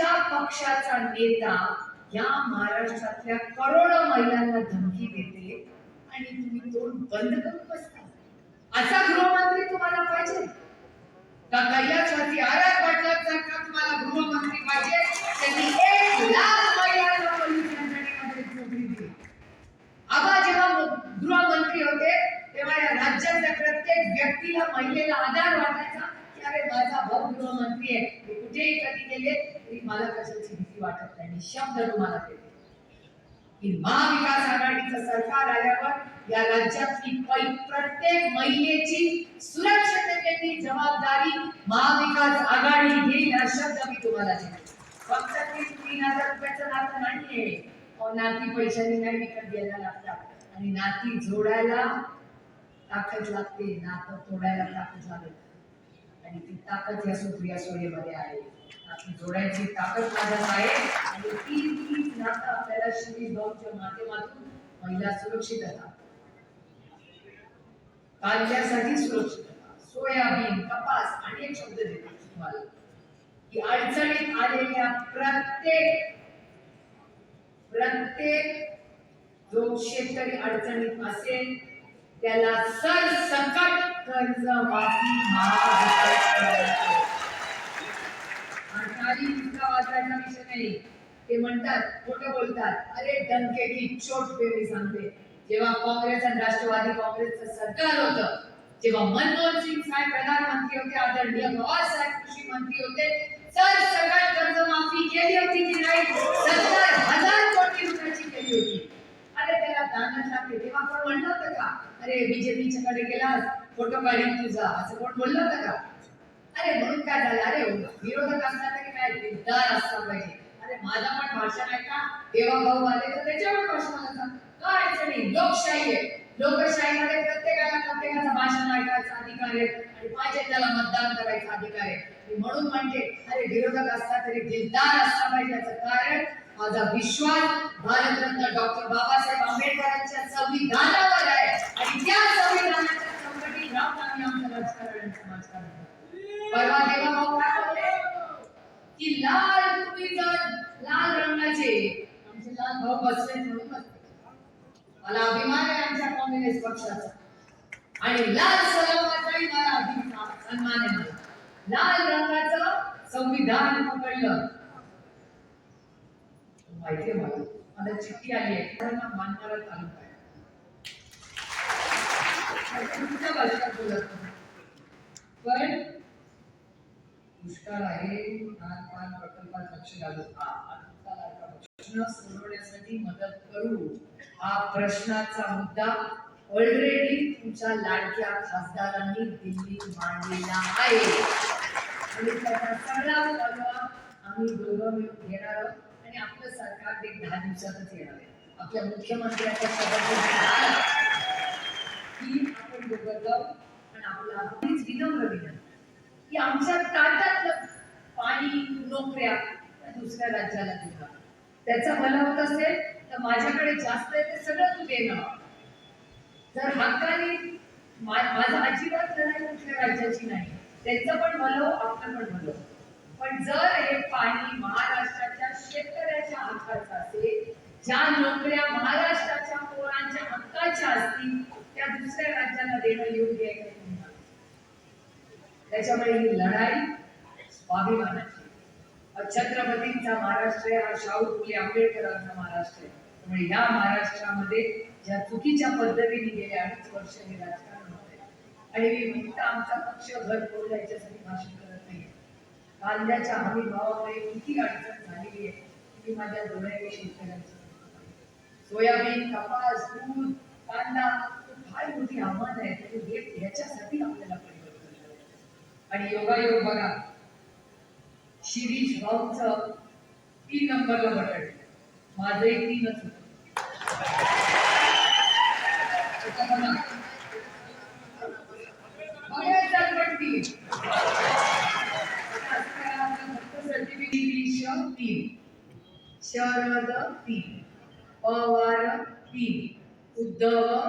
तुमच्या पक्षाचा नेता या महाराष्ट्रातल्या करोडो महिलांना धमकी देते आणि तुम्ही तोंड बंद करून बसता. असा गृहमंत्री तुम्हाला पाहिजे. का कैलासवासी आरात पाटलांसारखा तुम्हाला देते. की महाविकास आघाडीचं सरकार आल्यावर या राज्यातली प्रत्येक महिलेची सुरक्षिततेची जबाबदारी महाविकास आघाडी घेईल हा शब्द मी तुम्हाला देते. फक्त तीन तीन हजार रुपयाचं नातं नाहीये. नाती पैशाने नाही विकत घ्यायला लागतात. आणि नाती जोडायला ताकद लागते नातं तोडायला ताकद लागते. आणि ती ताकद या सुप्रिया सोयेमध्ये आहे. आपली जोड्यांची ताकद माझ्यात आहे. आणि ती ती नातं आपल्याला श्री भाऊच्या माध्यमातून महिला सुरक्षितता काढण्यासाठी सुरक्षितता सोयाबीन कपास आणि एक शब्द देतात तुम्हाला. की अडचणीत आलेल्या प्रत्येक प्रत्येक जो शेतकरी अडचणीत असेल त्याला सरसकट कर्ज माफी महाविकास आघाडी. आणि खाली वाचायचा विषय नाही. ते म्हणतात खोटं बोलतात. अरे डंके की चोट पेरी सांगते. जेव्हा काँग्रेस आणि राष्ट्रवादी काँग्रेसचं सरकार होतं जेव्हा मनमोहन सिंग साहेब प्रधानमंत्री होते आदरणीय पवार साहेब कृषी मंत्री होते सर सगळ्यात कर्ज माफी केली होती की नाही? सत्तर हजार कोटी रुपयाची केली होती. अरे त्याला दानच लागते. तेव्हा आपण म्हणलं होतं का? अरे बीजेपीच्याकडे गेलास. फोटो काढीन तुझा. असं कोण बोललं होतं का? अरे म्हणून काय झालं? अरे विरोधक असला तरी काय दिलदार असला पाहिजे. अरे माझा पण भाषण ऐका देवा भाऊ आले तर त्याच्यावर भाषण ऐका काय अडचण नाही. लोकशाही आहे. लोकशाहीमध्ये प्रत्येकाला प्रत्येकाचं भाषण ऐकायचा अधिकार आहे. आणि पाहिजे त्याला मतदान करायचा अधिकार आहे. म्हणून म्हणजे अरे विरोधक असला तरी दिलदार असला पाहिजे याचं कारण माझा विश्वास भारतरत्न डॉक्टर बाबासाहेब आंबेडकरांच्या संविधानावर आहे. आणि त्या संविधानाच्या चौकटीत राहून राजकारण समाजकारण परवा देवा भाऊ काय बोलले की लाल तुम्ही जर लाल रंगाचे आमचे लाल भाऊ बसले म्हणून मला अभिमान आहे आमच्या कम्युनिस्ट पक्षाचा. आणि लाल सलामाचाही मला अभिमान सन्मान आहे लाल रंगाचं संविधान पकडलं. माहितीये मला? मला चिठ्ठी आली आहे. मानणारा तालुका आहे बोलत पण दुष्काळ आहे लहान लहान प्रकल्पात लक्ष घालू प्रश्न सोडवण्यासाठी मदत करू हा प्रश्नाचा मुद्दा ऑलरेडी तुमच्या लाडक्या खासदारांनी दिल्लीत मांडलेला आहे आणि त्याचा सगळा फॉलोअप आम्ही दोघं मिळून घेणार आहोत आणि आपलं सरकार ते दहा दिवसातच येणार आहे आपल्या मुख्यमंत्र्यांच्या शपथ की आपण आणि आपला विनम्र विनंती की आमच्या ताटातलं पाणी नोकऱ्या दुसऱ्या राज्याला दिला. त्याचा भला होत असेल तर माझ्याकडे जास्त आहे ते सगळं तू देणं. जर हक्काने माझा अजिबात लढाई कुठल्या राज्याची नाही. त्यांचं पण भलं आपलं पण भलं. पण जर हे पाणी महाराष्ट्राच्या शेतकऱ्याच्या हक्काचं असेल ज्या नोकऱ्या महाराष्ट्राच्या पोरांच्या हक्काच्या असतील दुसऱ्या राज्याला देणं योग्य आहे त्याच्यामुळे ही लढाई स्वाभिमानाची. छत्रपतींचा महाराष्ट्र आहे हा शाहू फुले आंबेडकरांचा महाराष्ट्र आहे. त्यामुळे या महाराष्ट्रामध्ये ज्या चुकीच्या पद्धतीने गेले अडीच वर्ष हे राजकारण होते आणि मी फक्त आमचा पक्ष घर फोडला याच्यासाठी भाषण करत नाही कांद्याच्या हमी भावामुळे किती अडचण झालेली आहे ती माझ्या डोळ्याने शेतकऱ्यांचं सोयाबीन कपास दूध कांदा ही मोठी आव्हान आहे ते हे याच्यासाठी आपल्याला परिवर्तन करायचं आहे. आणि योगायोग बघा. शिरीष भाऊचं तीन नंबरला बटन. माझं एक तीनच होतं. शरद तीन. पवार तीन. उद्धव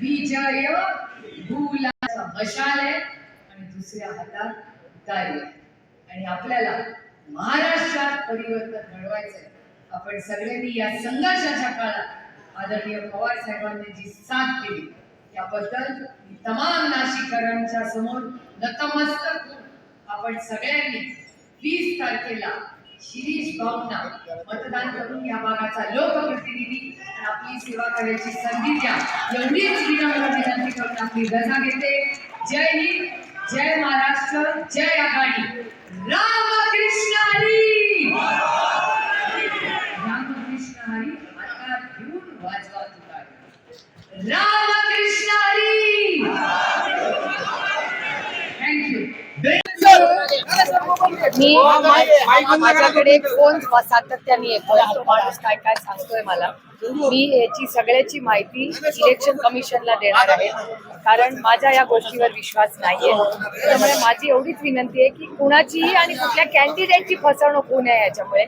विजय भूलाचा मशाल आहे आणि दुसऱ्या हातात तुतारी आहे आणि आपल्याला महाराष्ट्रात परिवर्तन घडवायचंय आपण सगळ्यांनी या संघर्षाच्या काळात आदरणीय पवार साहेबांनी जी साथ दिली त्याबद्दल तमाम नाशिककरांच्या समोर नतमस्तक आपण सगळ्यांनी वीस तारखेला शिरीष बाबूंना मतदान करून या भागाचा लोकप्रतिनिधी आपली सेवा करायची संधी द्या. एवढीच विनम्र विनंती करून आपली रजा घेते. जय हिंद जय महाराष्ट्र जय आघाडी. रामकृष्ण हरी! रामकृष्ण हरी आता घेऊन वाजवा तुला. राम हरी थँक्यू मी माझ्याकडे एक फोन सातत्याने येतोय तो माणूस काय काय सांगतोय मला? मी याची सगळ्याची माहिती इलेक्शन कमिशनला देणार आहे. कारण माझ्या या गोष्टीवर विश्वास नाहीये. त्यामुळे माझी एवढीच विनंती आहे की कुणाचीही आणि कुठल्या कॅन्डिडेटची फसवणूक होऊ नये याच्यामुळे.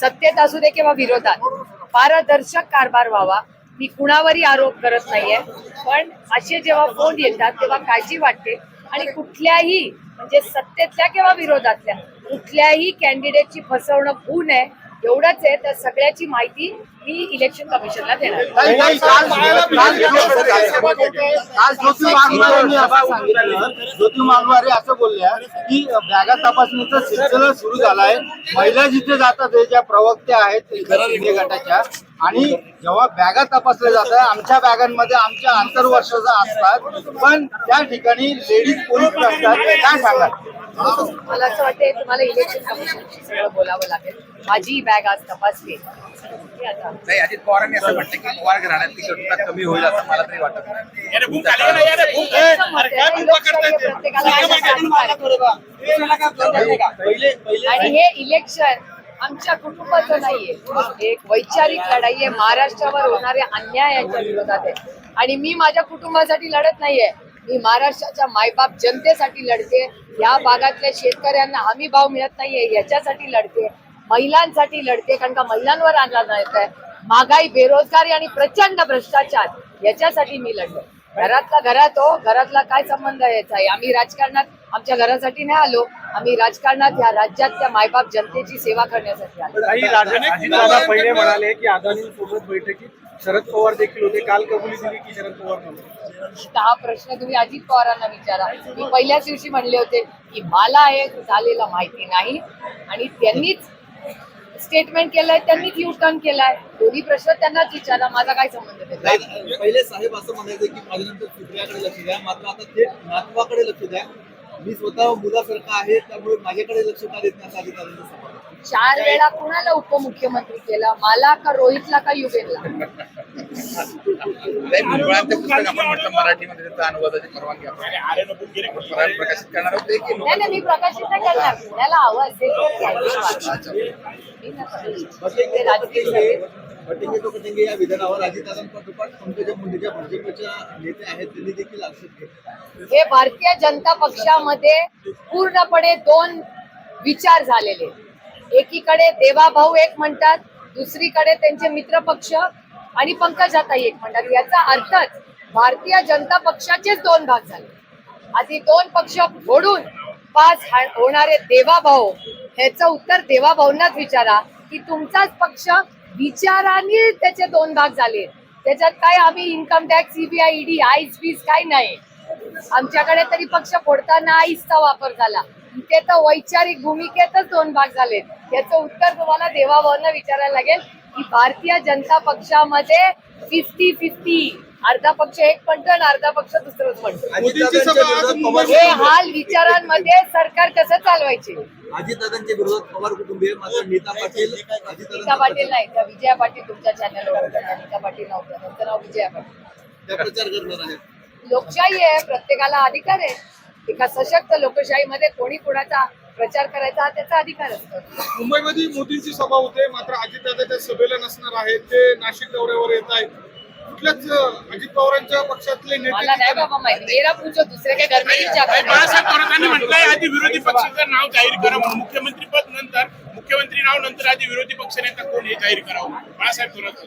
सत्तेत असू दे किंवा विरोधात पारदर्शक कारभार व्हावा. मी कुणावरही आरोप करत नाहीये. पण असे जेव्हा फोन येतात तेव्हा काळजी वाटते. आणि कुठल्याही म्हणजे सत्तेतल्या किंवा विरोधातल्या कुठल्याही कॅन्डिडेटची फसवणूक होऊ नये एवढंच आहे. तर सगळ्याची माहिती मी इलेक्शन कमिशनला देणार. ज्योती मानवारे असं ज्योती बोलल्या की बॅगा तपासणीचा सिलसिला सुरू झाला आहे महिला जिथे जातात ज्या प्रवक्त्या आहेत शिंदे गटाच्या. आणि जेव्हा बॅगा तपासल्या जातात आमच्या बॅगांमध्ये आमच्या आंतरवर्षाचा असतात. पण त्या ठिकाणी लेडीज पोलीस नसतात काय सांगाल? मला असं वाटतं तुम्हाला इलेक्शन कमिशनशी सगळं बोलावं लागेल. माझी बॅग आज तपासली. आता नाही अजित पवारांनी असं म्हटलं की पवार घराण्यातली कटुता कमी होईल असं मला तरी वाटत. आणि हे इलेक्शन आमच्या कुटुंबाचं नाहीये. एक वैचारिक लढाई आहे. महाराष्ट्रावर होणाऱ्या अन्यायाच्या विरोधात आहे. आणि मी माझ्या कुटुंबासाठी लढत नाहीये. मी महाराष्ट्राच्या मायबाप जनतेसाठी लढते. या भागातल्या शेतकऱ्यांना हमी भाव मिळत नाहीये. याच्यासाठी लढते. महिलांसाठी लढते कारण का महिलांवर आणला जात आहे. महागाई बेरोजगारी आणि प्रचंड भ्रष्टाचार याच्यासाठी मी लढलो. घरातला घरात हो घरातला काय संबंध आहे याचा? आम्ही राजकारणात आमच्या घरासाठी नाही आलो. आम्ही राजकारणात या राज्यातल्या मायबाप जनतेची सेवा करण्यासाठी आलो. पहिले म्हणाले की अदानींसोबत बैठकीत शरद पवार देखील होते. काल कबुली दिली की शरद पवार हा प्रश्न तुम्ही अजित पवारांना विचारा. मी पहिल्याच दिवशी म्हणले होते की मला हे झालेलं माहिती नाही. आणि त्यांनीच स्टेटमेंट केलंय त्यांनीच यू टर्न केलाय दोन्ही प्रश्न त्यांनाच विचारा माझा काय संबंध त्याचा? पहिले साहेब असं म्हणायचे की माझ्यानंतर सुप्रियाकडे लक्ष द्या मात्र आता ते नातवाकडे लक्ष द्या मी स्वतः मुलासारखा आहे त्यामुळे माझ्याकडे लक्ष का देत नाही असं अधिकाऱ्यांचं. चार वेळा कुणाला उपमुख्यमंत्री केला मला का रोहितला का युगेनला नाही, मुळात ते पुस्तक आपण म्हटलं मराठीमध्ये त्याचा अनुवादाची परवानगी आपण परत प्रकाशित करणार होते की नाही नाही मी प्रकाशित नाही करणार. पुण्याला हवं असेल तर घ्यायची बात. मी नाही करणार. ते राजकीय सभेत बटेंगे तो कटेंगे या विधानावर अजितदादांपाठोपाठ पंकजा मुंडेच्या भाजपच्या नेते आहेत त्यांनी देखील आक्षेप घेतला. हे भारतीय जनता पक्षामध्ये पूर्णपणे दोन विचार झालेले. एकीकडे देवाभाऊ एक म्हणतात दुसरीकडे त्यांचे मित्र पक्ष आणि पंकजाताई एक म्हणतात. याचा अर्थच भारतीय जनता पक्षाचेच दोन भाग झाले. आधी दोन पक्ष फोडून पाच होणारे देवाभाऊ ह्याचं उत्तर देवाभाऊंनाच विचारा की तुमचाच पक्ष विचाराने त्याचे दोन भाग झाले. त्याच्यात काय आम्ही इन्कम टॅक्स सीबीआय ईडी आईस बीस काय नाही. आमच्याकडे तरी पक्ष फोडताना आईसचा वापर झाला. इथे तर वैचारिक भूमिकेतच दोन भाग झाले याचं उत्तर तुम्हाला देवाभाऊंना विचारायला लागेल. की भारतीय जनता पक्षामध्ये फिफ्टी फिफ्टी अर्धा पक्ष एक म्हणतो आणि अर्धा पक्ष दुसरंच म्हणतो हे हाल विचारांमध्ये सरकार कसं चालवायचे? अजितदादांच्या विरोधात पवार कुटुंबीय मात्र नीता पाटील नीता अजितदादांचा पाटील नाही त्या विजया पाटील तुमच्या चॅनलवर नीता पाटील नव्हत्या त्यांचं नाव विजया पाटील. त्या प्रचार करणार आहेत. लोकशाही आहे प्रत्येकाला अधिकार आहे. एका सशक्त लोकशाहीमध्ये कोणी कुणाचा प्रचार करायचा हा त्याचा अधिकार असतो. मुंबईमध्ये मोदींची सभा होते मात्र अजितदादा त्या सभेला नसणार आहेत ते नाशिक दौऱ्यावर येत आहेत. कुठल्याच अजित पवारांच्या पक्षातले नेते मला नाही बाबा माहिती. मेरा पूछो दुसरे के घर में नहीं जाकर बाळासाहेब थोरातांनी म्हटलंय आधी विरोधी पक्षाचं नाव जाहीर करा म्हणून. मुख्यमंत्री पद नंतर मुख्यमंत्री नाव नंतर आधी विरोधी पक्षनेता कोण हे जाहीर करावं? बाळासाहेब थोरात.